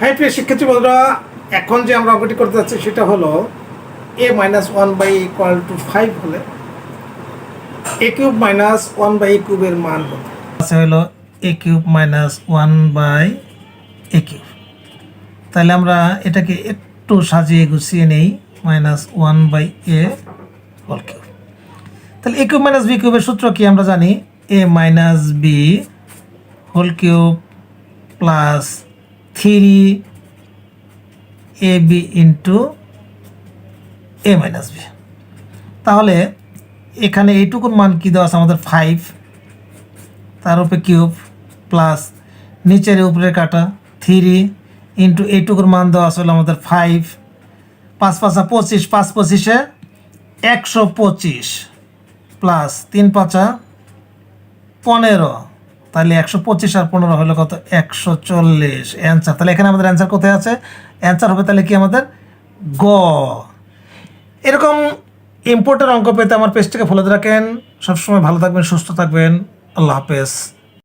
High প্রিয় শিক্ষার্থী বন্ধুরা, এখন যে আমরা অঙ্কটি করতে যাচ্ছি সেটা হলো a minus one by equal to five হলে a cube minus one by কিউবের মান আছে হলো a cube minus one by a cube তাহলে আমরা এটাকে একটু সাজিয়ে গুছিয়ে নেই minus one by a whole cube তাহলে এ কিউব মাইনাস বি কিউবের সূত্র কি আমরা জানি? A minus b whole cube plus three a b into a minus b. তাহলে এখানে এইটুকুর মান কী দেওয়া আছে? আমাদের ফাইভ তার উপরে কিউব প্লাস নিচের উপরে কাটা থ্রি ইন্টু এইটুকুর মান দেওয়া আছে হলো আমাদের ফাইভ পাঁচ পাঁচা পঁচিশ, পাঁচ পঁচিশে একশো পঁচিশ প্লাস তিন পাঁচা পনেরো। তাহলে একশো পঁচিশ আর পনেরো হলো কত? একশো চল্লিশ। অ্যান্সার তাহলে এখানে আমাদের অ্যান্সার কোথায় আছে? অ্যান্সার হবে তাহলে কি আমাদের? গ। এরকম ইম্পোর্টের অঙ্ক পেতে আমার পেজটাকে ফলো রাখেন। সবসময় ভালো থাকবেন, সুস্থ থাকবেন। আল্লাহ হাফেজ।